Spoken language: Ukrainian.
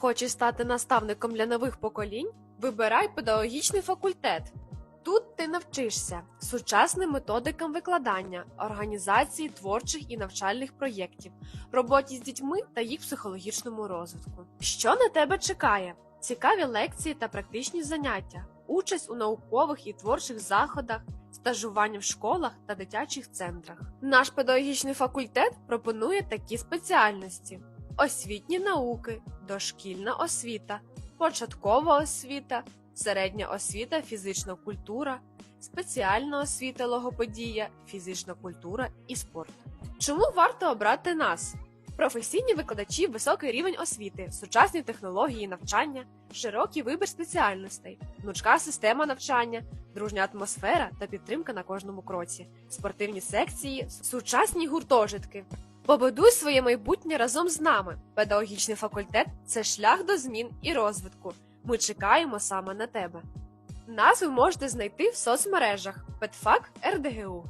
Хочеш стати наставником для нових поколінь? Вибирай педагогічний факультет. Тут ти навчишся сучасним методикам викладання, організації творчих і навчальних проєктів, роботі з дітьми та їх психологічному розвитку. Що на тебе чекає? Цікаві лекції та практичні заняття, участь у наукових і творчих заходах, стажування в школах та дитячих центрах. Наш педагогічний факультет пропонує такі спеціальності: освітні науки, дошкільна освіта, початкова освіта, середня освіта, фізична культура, спеціальна освіта, логопедія, фізична культура і спорт. Чому варто обрати нас? Професійні викладачі, високий рівень освіти, сучасні технології навчання, широкий вибір спеціальностей, гнучка система навчання, дружня атмосфера та підтримка на кожному кроці, спортивні секції, сучасні гуртожитки. Побудуй своє майбутнє разом з нами. Педагогічний факультет це шлях до змін і розвитку. Ми чекаємо саме на тебе. Нас ви можете знайти в соцмережах Педфак РДГУ.